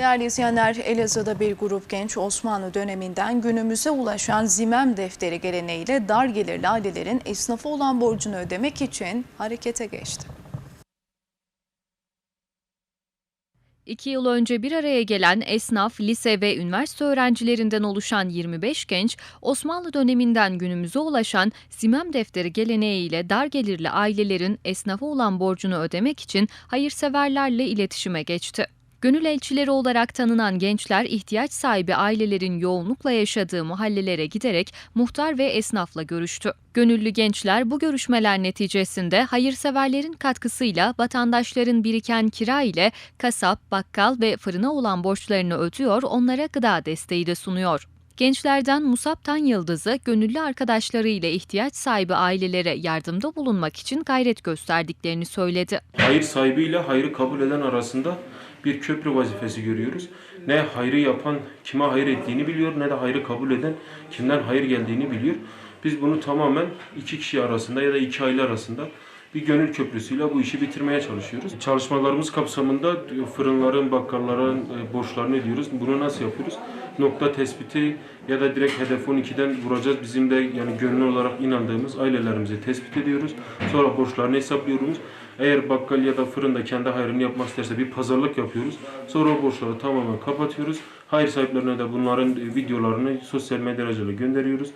Değerli izleyenler, Elazığ'da bir grup genç Osmanlı döneminden günümüze ulaşan zimem defteri geleneğiyle dar gelirli ailelerin esnafa olan borcunu ödemek için harekete geçti. İki yıl önce bir araya gelen esnaf, lise ve üniversite öğrencilerinden oluşan 25 genç, Osmanlı döneminden günümüze ulaşan zimem defteri geleneğiyle dar gelirli ailelerin esnafa olan borcunu ödemek için hayırseverlerle iletişime geçti. Gönül elçileri olarak tanınan gençler ihtiyaç sahibi ailelerin yoğunlukla yaşadığı mahallelere giderek muhtar ve esnafla görüştü. Gönüllü gençler bu görüşmeler neticesinde hayırseverlerin katkısıyla vatandaşların biriken kira ile kasap, bakkal ve fırına olan borçlarını ödüyor, onlara gıda desteği de sunuyor. Gençlerden Musab Tan Yıldız'ı gönüllü arkadaşlarıyla ihtiyaç sahibi ailelere yardımda bulunmak için gayret gösterdiklerini söyledi. hayır sahibiyle hayrı kabul eden arasında bir köprü vazifesi görüyoruz. Ne hayrı yapan kime hayır ettiğini biliyor ne de hayrı kabul eden kimden hayır geldiğini biliyor. Biz bunu tamamen iki kişi arasında ya da iki aile arasında bir gönül köprüsüyle bu işi bitirmeye çalışıyoruz. Çalışmalarımız kapsamında fırınların, bakkalların e, borçlarını ödüyoruz. Bunu nasıl yapıyoruz? Nokta tespiti ya da direkt hedef 12'den vuracağız. Bizim de yani gönüllü olarak inandığımız ailelerimizi tespit ediyoruz. Sonra borçlarını hesaplıyoruz. Eğer bakkal ya da fırında kendi hayrını yapmak isterse bir pazarlık yapıyoruz. Sonra borçları tamamen kapatıyoruz. Hayır sahiplerine de bunların videolarını sosyal medya aracılığıyla gönderiyoruz.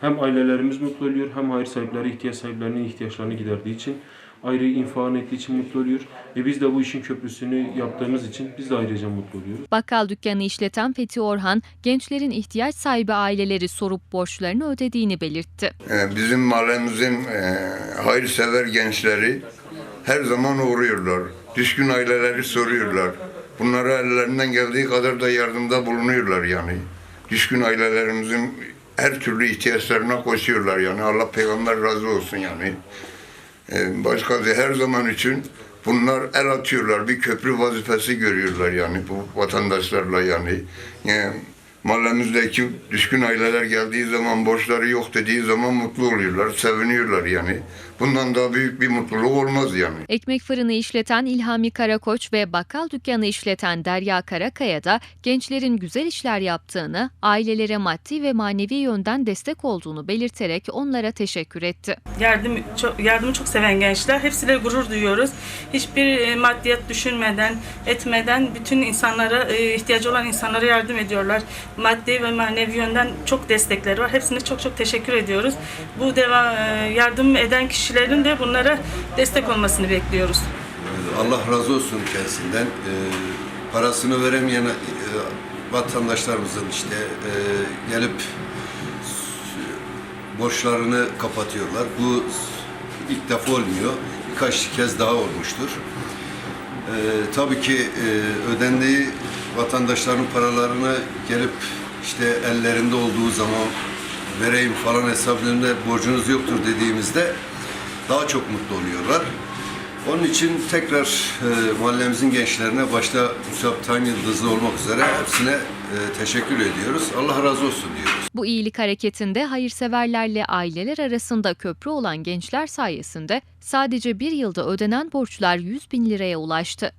Hem ailelerimiz mutlu oluyor hem hayır sahipleri ihtiyaç sahiplerinin ihtiyaçlarını giderdiği için ayrı infak ettiği için mutlu oluyor. Ve biz de bu işin köprüsünü yaptığımız için biz de ayrıca mutlu oluyoruz. Bakkal dükkanı işleten Fethi Orhan, gençlerin ihtiyaç sahibi aileleri sorup borçlarını ödediğini belirtti. Ee, Bizim mahallemizin e, hayırsever gençleri her zaman uğruyorlar. Düşkün aileleri soruyorlar. Bunlara ellerinden geldiği kadar da yardımda bulunuyorlar yani. Düşkün ailelerimizin her türlü ihtiyaçlarına koşuyorlar yani. Allah peygamber razı olsun yani. Ee, Başka da her zaman için bunlar el atıyorlar. Bir köprü vazifesi görüyorlar yani bu vatandaşlarla yani. yani mahallemizdeki düşkün aileler geldiği zaman borçları yok dediği zaman mutlu oluyorlar, seviniyorlar yani. Bundan daha büyük bir mutluluk olmaz yani. Ekmek fırını işleten İlhami Karakoç ve bakkal dükkanı işleten Derya Karakaya da gençlerin güzel işler yaptığını, ailelere maddi ve manevi yönden destek olduğunu belirterek onlara teşekkür etti. Yardım çok, yardımı çok seven gençler. Hepsiyle gurur duyuyoruz. Hiçbir e, maddiyat düşünmeden, etmeden bütün insanlara, e, ihtiyacı olan insanlara yardım ediyorlar. Maddi ve manevi yönden çok destekleri var. Hepsine çok çok teşekkür ediyoruz. Bu deva, e, yardım eden kişilerin de bunlara destek olmasını bekliyoruz. Allah razı olsun kendisinden. Ee, parasını veremeyen e, vatandaşlarımızın işte e, gelip borçlarını kapatıyorlar. Bu ilk defa olmuyor. Birkaç kez daha olmuştur. Ee, tabii ki e, ödendiği vatandaşların paralarını gelip işte ellerinde olduğu zaman vereyim falan hesablarında borcunuz yoktur dediğimizde daha çok mutlu oluyorlar. Onun için tekrar e, mahallemizin gençlerine başta Musab Tan Yıldızlı olmak üzere hepsine e, teşekkür ediyoruz. Allah razı olsun diyoruz. Bu iyilik hareketinde hayırseverlerle aileler arasında köprü olan gençler sayesinde sadece bir yılda ödenen borçlar 100 bin liraya ulaştı.